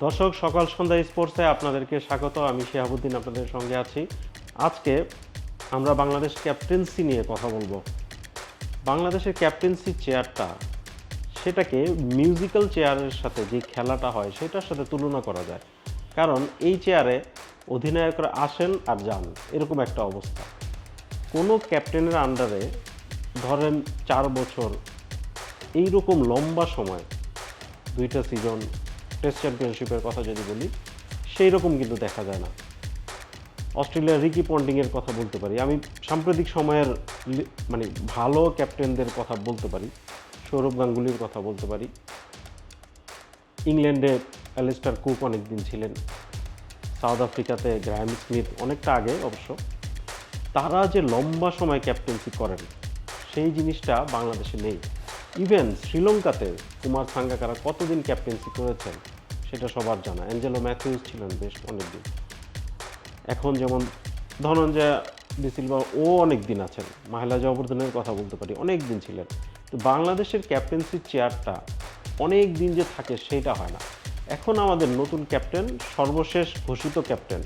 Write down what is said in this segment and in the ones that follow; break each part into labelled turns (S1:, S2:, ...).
S1: দর্শক, সকাল সন্ধ্যা স্পোর্টসে আপনাদেরকে স্বাগত। আমি শিহাবুদ্দিন আপনাদের সঙ্গে আছি। আজকে আমরা বাংলাদেশ ক্যাপ্টেন্সি নিয়ে কথা বলব। বাংলাদেশের ক্যাপ্টেন্সি চেয়ারটা, সেটাকে মিউজিক্যাল চেয়ারের সাথে যে খেলাটা হয়, সেটার সাথে তুলনা করা যায়। কারণ এই চেয়ারে অধিনায়করা আসেন আর যান, এরকম একটা অবস্থা। কোনো ক্যাপ্টেনের আন্ডারে ধরেন চার বছর এই রকম লম্বা সময়, দুইটা সিজন টেস্ট চ্যাম্পিয়নশিপের কথা যদি বলি, সেই রকম কিন্তু দেখা যায় না। অস্ট্রেলিয়ার রিকি পন্ডিংয়ের কথা বলতে পারি। আমি সাম্প্রতিক সময়ের মানে ভালো ক্যাপ্টেনদের কথা বলতে পারি, সৌরভ গাঙ্গুলির কথা বলতে পারি। ইংল্যান্ডে অ্যালিস্টার কুক অনেক দিন ছিলেন। সাউথ আফ্রিকাতে গ্রাহাম স্মিথ অনেকটা আগে অবশ্য। তারা যে লম্বা সময় ক্যাপ্টেন্সি করেন, সেই জিনিসটা বাংলাদেশে নেই। ইভেন শ্রীলঙ্কাতে কুমার সাঙ্গাকারা কতদিন ক্যাপ্টেন্সি করেছেন সেটা সবার জানা। অ্যাঞ্জেলো ম্যাথিউস ছিলেন বেশ অনেকদিন। এখন যেমন ধনঞ্জয় ডিসিলভা ও অনেক দিন আছেন। মাহিলা জবর্ধনের কথা বলতে পারি অনেক দিন ছিলেন। তো বাংলাদেশের ক্যাপ্টেন্সির চেয়ারটা অনেক দিন যে থাকে সেটা হয় না। এখন আমাদের নতুন ক্যাপ্টেন সর্বশেষ ঘোষিত ক্যাপ্টেন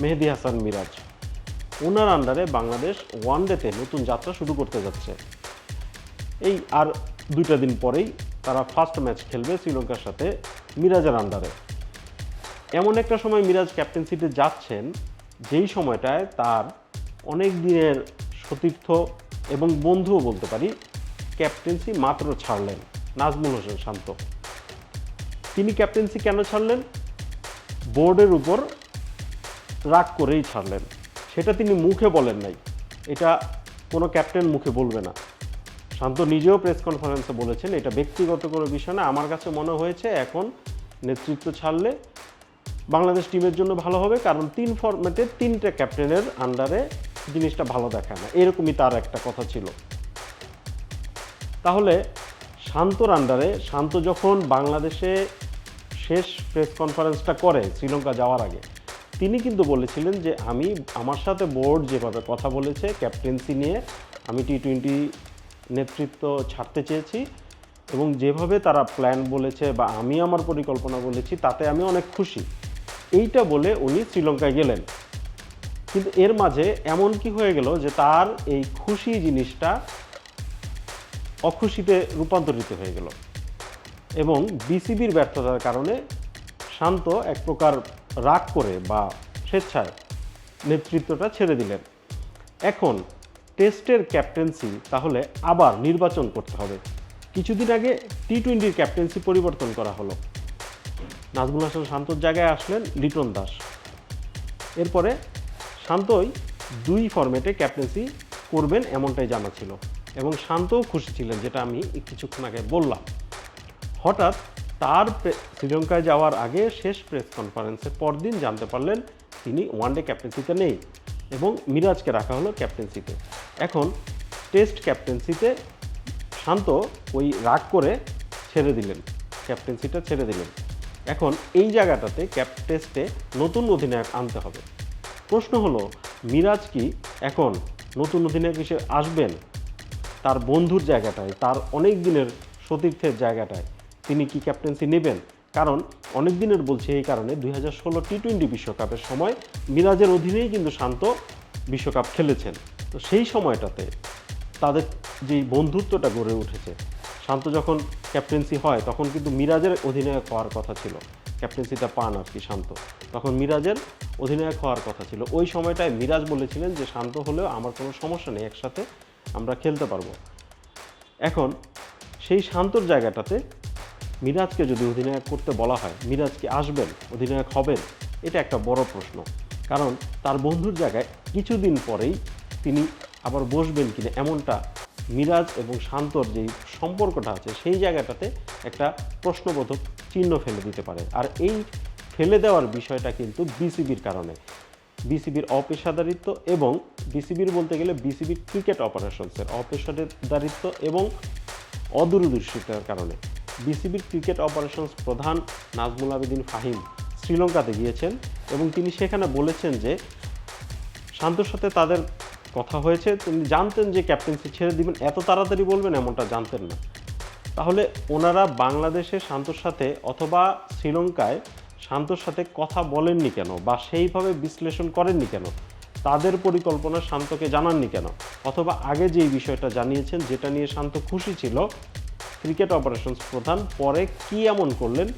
S1: মেহেদি হাসান মিরাজ। ওনার আন্ডারে বাংলাদেশ ওয়ান ডেতে নতুন যাত্রা শুরু করতে যাচ্ছে। এই আর দুইটা দিন পরেই তারা ফার্স্ট ম্যাচ খেলবে শ্রীলঙ্কার সাথে মিরাজের আন্ডারে এমন একটা সময় মিরাজ ক্যাপ্টেন্সিতে যাচ্ছেন, যেই সময়টায় তার অনেক দিনের সতীর্থ এবং বন্ধুও বলতে পারি ক্যাপ্টেন্সি মাত্র ছাড়লেন, নাজমুল হোসেন শান্ত। তিনি ক্যাপ্টেন্সি কেন ছাড়লেন? বোর্ডের উপর রাগ করেই ছাড়লেন। সেটা তিনি মুখে বলেন নাই। এটা কোনো ক্যাপ্টেন মুখে বলবে না। শান্ত নিজেও প্রেস কনফারেন্সে বলেছেন, এটা ব্যক্তিগত কোনো বিষয় না। আমার কাছে মনে হয়েছে এখন নেতৃত্ব ছাড়লে বাংলাদেশ টিমের জন্য ভালো হবে, কারণ তিন ফরম্যাটে তিনটে ক্যাপ্টেনের আন্ডারে জিনিসটা ভালো দেখায় না। এরকমই তার একটা কথা ছিল। তাহলে শান্তর আন্ডারে শান্ত যখন বাংলাদেশে শেষ প্রেস কনফারেন্সটা করে শ্রীলঙ্কা যাওয়ার আগে, তিনি কিন্তু বলেছিলেন যে, আমি আমার সাথে বোর্ড যেভাবে কথা বলেছে ক্যাপ্টেন্সি নিয়ে, আমি টি টোয়েন্টি নেতৃত্ব ছাড়তে চেয়েছি এবং যেভাবে তারা প্ল্যান বলেছে বা আমি আমার পরিকল্পনা বলেছি, তাতে আমি অনেক খুশি। এইটা বলে উনি শ্রীলঙ্কায় গেলেন। কিন্তু এর মাঝে এমন কি হয়ে গেল যে তার এই খুশি জিনিসটা অখুশিতে রূপান্তরিত হয়ে গেল এবং বিসিবির ব্যর্থতার কারণে শান্ত এক প্রকার রাগ করে বা স্বেচ্ছায় নেতৃত্বটা ছেড়ে দিলেন। এখন টেস্টের ক্যাপ্টেন্সি তাহলে আবার নির্বাচন করতে হবে। কিছুদিন আগে টি টোয়েন্টির ক্যাপ্টেন্সি পরিবর্তন করা হলো। নাজমুল হাসান শান্তর জায়গায় আসলেন লিটন দাস। এরপরে শান্তই দুই ফরম্যাটে ক্যাপ্টেন্সি করবেন এমনটাই জানা ছিল এবং শান্তও খুশি ছিলেন, যেটা আমি কিছুক্ষণ আগে বললাম। হঠাৎ তার শ্রীলঙ্কায় যাওয়ার আগে শেষ প্রেস কনফারেন্সের পরদিন জানতে পারলেন তিনি ওয়ানডে ক্যাপ্টেন্সিতে নেই। এবং মিরাজকে রাখা হলো ক্যাপ্টেন্সিতে এখন টেস্ট ক্যাপ্টেন্সিতে শান্ত ওই রাগ করে ছেড়ে দিলেন। ক্যাপ্টেন্সিটা ছেড়ে দিলেন। এখন এই জায়গাটাতে ক্যাপ টেস্টে নতুন অধিনায়ক আনতে হবে। প্রশ্ন হলো, মিরাজ কি এখন নতুন অধিনায়ক হিসেবে আসবেন? তার বন্ধুর জায়গাটায়, তার অনেক দিনের সতীর্থের জায়গাটায় তিনি কি ক্যাপ্টেন্সি নেবেন? কারণ অনেক দিনের বলছে এই কারণে দুই হাজার ষোলো টি টোয়েন্টি বিশ্বকাপের সময় মিরাজের অধীনেই কিন্তু শান্ত বিশ্বকাপ খেলেছেন। তো সেই সময়টাতে তাদের যেই বন্ধুত্বটা গড়ে উঠেছে, শান্ত যখন ক্যাপ্টেন্সি হয় তখন কিন্তু মিরাজের অধিনায়ক হওয়ার কথা ছিল। ক্যাপ্টেন্সিটা পান আর কি শান্ত। তখন মিরাজের অধিনায়ক হওয়ার কথা ছিল। ওই সময়টায় মিরাজ বলেছিলেন যে, শান্ত হলেও আমার কোনো সমস্যা নেই, একসাথে আমরা খেলতে পারব। এখন সেই শান্তর জায়গাটাতে মিরাজকে যদি অধিনায়ক করতে বলা হয়, মিরাজ কি আসবেন, অধিনায়ক হবেন? এটা একটা বড় প্রশ্ন। কারণ তার বন্ধুর জায়গায় কিছুদিন পরেই তিনি আবার বসবেন কিনা এমনটা মিরাজ এবং শান্তর যেই সম্পর্কটা আছে, সেই জায়গাটাতে একটা প্রশ্নবোধক চিহ্ন ফেলে দিতে পারে। আর এই ফেলে দেওয়ার বিষয়টা কিন্তু বিসিবির কারণে। বিসিবির অপেশাদারিত্ব এবং বিসিবির বলতে গেলে বিসিবির ক্রিকেট অপারেশনসের অপেশাদারিত্ব এবং অদূরদর্শিতার কারণে। বিসিবির ক্রিকেট অপারেশনস প্রধান নাজমুল আবেদিন ফাহিম শ্রীলঙ্কাতে গিয়েছেন এবং তিনি সেখানে বলেছেন যে, শান্তর সাথে তাদের কথা হয়েছে, তিনি জানতেন যে ক্যাপ্টেন্সি ছেড়ে দিবেন, এত তাড়াতাড়ি বলবেন এমনটা জানতেন না। তাহলে ওনারা বাংলাদেশে শান্তর সাথে অথবা শ্রীলঙ্কায় শান্তর সাথে কথা বলেননি কেন বা সেইভাবে বিশ্লেষণ করেননি কেন? তাদের পরিকল্পনা শান্তকে জানাননি কেন? অথবা আগে যেই বিষয়টা জানিয়েছেন, যেটা নিয়ে শান্ত খুশি ছিল ক্রিকেট অপারেশনস প্রধান, পরে কি এমন করলেন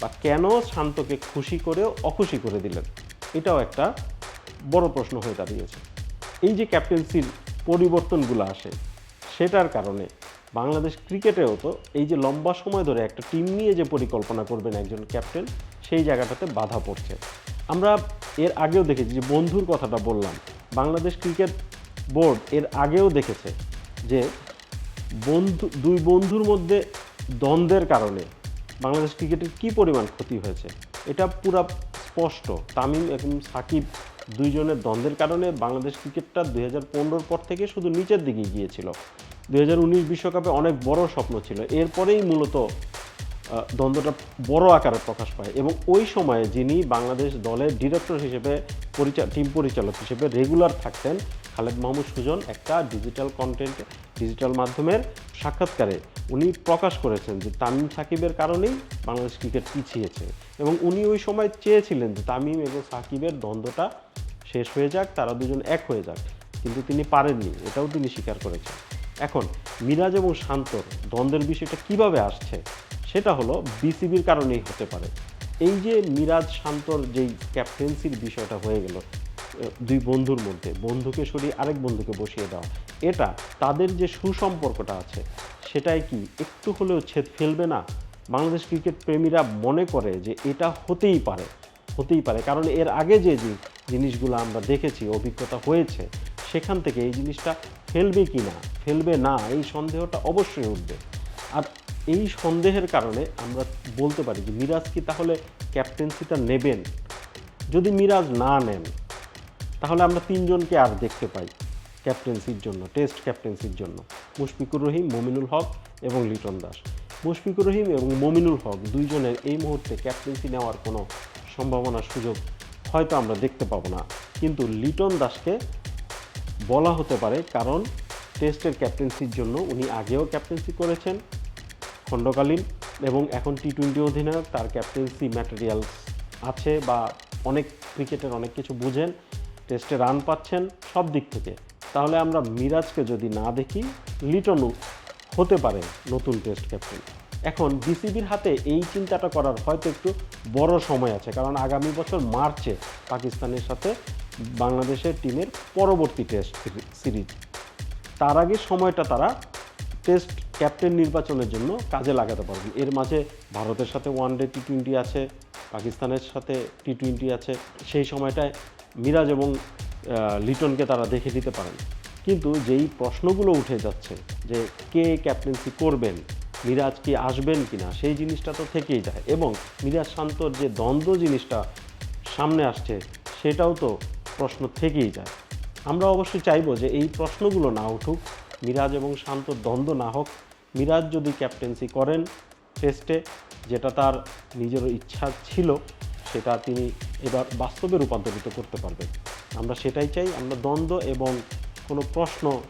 S1: বা কেন শান্তকে খুশি করে অখুশি করে দিলেন? এটাও একটা বড় প্রশ্ন হয়ে দাঁড়িয়েছে। এই যে ক্যাপ্টেন্সির পরিবর্তনগুলো আসে, সেটার কারণে বাংলাদেশ ক্রিকেটেও তো এই যে লম্বা সময় ধরে একটা টিম নিয়ে যে পরিকল্পনা করবেন একজন ক্যাপ্টেন, সেই জায়গাটাতে বাধা পড়ছে। আমরা এর আগেও দেখেছি যে বন্ধুর কথাটা বললাম, বাংলাদেশ ক্রিকেট বোর্ড এর আগেও দেখেছে যে বন্ধু, দুই বন্ধুর মধ্যে দ্বন্দ্বের কারণে বাংলাদেশ ক্রিকেটের কি পরিমাণ ক্ষতি হয়েছে? এটা পুরা স্পষ্ট। তামিম এবং সাকিব দুইজনের দ্বন্দ্বের কারণে বাংলাদেশ ক্রিকেটটা দুই হাজার পর থেকে শুধু নিচের দিকে গিয়েছিল। দু বিশ্বকাপে অনেক বড় স্বপ্ন ছিল। এরপরেই মূলত দ্বন্দ্বটা বড় আকারে প্রকাশ পায় এবং ওই সময়ে যিনি বাংলাদেশ দলের ডিরেক্টর হিসেবে পরিচা টিম পরিচালক হিসেবে রেগুলার থাকতেন, খালেদ মাহমুদ সুজন একটা ডিজিটাল কন্টেন্ট ডিজিটাল মাধ্যমের সাক্ষাৎকারে উনি প্রকাশ করেছেন যে তামিম সাকিবের কারণেই বাংলাদেশ ক্রিকেট পিছিয়েছে এবং উনি ওই সময় চেয়েছিলেন যে তামিম এবং সাকিবের দ্বন্দ্বটা শেষ হয়ে যাক, তারা দুজন এক হয়ে যাক, কিন্তু তিনি পারেননি, এটাও তিনি স্বীকার করেছেন। এখন, মিরাজ এবং শান্তর দ্বন্দ্বের বিষয়টা কীভাবে আসছে? সেটা হলো বিসিবির কারণেই হতে পারে। এই যে মিরাজ শান্তর যেই ক্যাপ্টেন্সির বিষয়টা হয়ে গেল, দুই বন্ধুর মধ্যে, বন্ধুকে সরিয়ে আরেক বন্ধুকে বসিয়ে দেওয়া, এটা তাদের যে সুসম্পর্কটা আছে, সেটাই কি একটু হলেও ছেদ ফেলবে না? বাংলাদেশ ক্রিকেট প্রেমীরা মনে করে যে এটা হতেই পারে হতেই পারে। কারণ এর আগে যে যে জিনিসগুলো আমরা দেখেছি, অভিজ্ঞতা হয়েছে, সেখান থেকে এই জিনিসটা ফেলবে কি না, ফেলবে না, এই সন্দেহটা অবশ্যই উঠবে। আর এই সন্দেহের কারণে আমরা বলতে পারি যে মিরাজ কি তাহলে ক্যাপ্টেন্সিটা নেবেন? যদি মিরাজ না নেন, তাহলে আমরা তিনজনকে আর দেখতে পাই ক্যাপ্টেন্সির জন্য, টেস্ট ক্যাপ্টেন্সির জন্য। মুশফিকুর রহিম, মমিনুল হক এবং লিটন দাস। মুশফিকুর রহিম এবং মমিনুল হক দুইজনের এই মুহূর্তে ক্যাপ্টেন্সি নেওয়ার কোনো সম্ভাবনা সুযোগ হয়তো আমরা দেখতে পাবো না। কিন্তু লিটন দাসকে বলা হতে পারে কারণ টেস্টের ক্যাপ্টেন্সির জন্য উনি আগেও ক্যাপ্টেন্সি করেছেন। খণ্ডকালীন এবং এখন টি টোয়েন্টি অধিনায়ক তার ক্যাপ্টেন্সি ম্যাটেরিয়ালস আছে বা অনেক ক্রিকেটের অনেক কিছু বুঝেন টেস্টে রান পাচ্ছেন, সব দিক থেকে। তাহলে আমরা মিরাজকে যদি না দেখি, লিটনও হতে পারে নতুন টেস্ট ক্যাপ্টেন এখন বিসিবির হাতে এই চিন্তাটা করার হয়তো একটু বড় সময় আছে, কারণ আগামী বছর মার্চে পাকিস্তানের সাথে বাংলাদেশের টিমের পরবর্তী টেস্ট সিরিজ তার আগে সময়টা তারা টেস্ট ক্যাপ্টেন নির্বাচনের জন্য কাজে লাগাতে পারবেন। এর মাঝে ভারতের সাথে ওয়ান ডে টি টোয়েন্টি আছে, পাকিস্তানের সাথে টি টোয়েন্টি আছে। সেই সময়টায় মিরাজ এবং লিটনকে তারা দেখে দিতে পারেন। কিন্তু যেই প্রশ্নগুলো উঠে যাচ্ছে যে কে ক্যাপ্টেন্সি করবেন, মিরাজ কি আসবেন কি না সেই জিনিসটা তো থেকেই যায়। এবং মিরাজ শান্তর যে দ্বন্দ্ব জিনিসটা সামনে আসছে, সেটাও তো প্রশ্ন থেকেই যায়। আমরা অবশ্যই চাইব যে এই প্রশ্নগুলো না উঠুক মিরাজ এবং শান্ত দ্বন্দ্ব না হোক, মিরাজ যদি ক্যাপ্টেন্সি করেন টেস্টে যেটা তার নিজের ইচ্ছা ছিল, সেটা তিনি এবার বাস্তবে রূপান্তরিত করতে পারবেন। আমরা সেটাই চাই, আমরা দ্বন্দ্ব এবং কোনো প্রশ্ন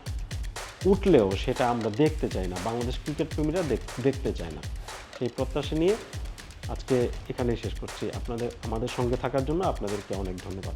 S1: উঠলেও সেটা আমরা দেখতে চাই না। বাংলাদেশ ক্রিকেট প্রেমীরা দেখ- দেখতে চায় না। সেই প্রত্যাশা নিয়ে আজকে এখানেই শেষ করছি। আপনাদের, আমাদের সঙ্গে থাকার জন্য আপনাদেরকে অনেক ধন্যবাদ।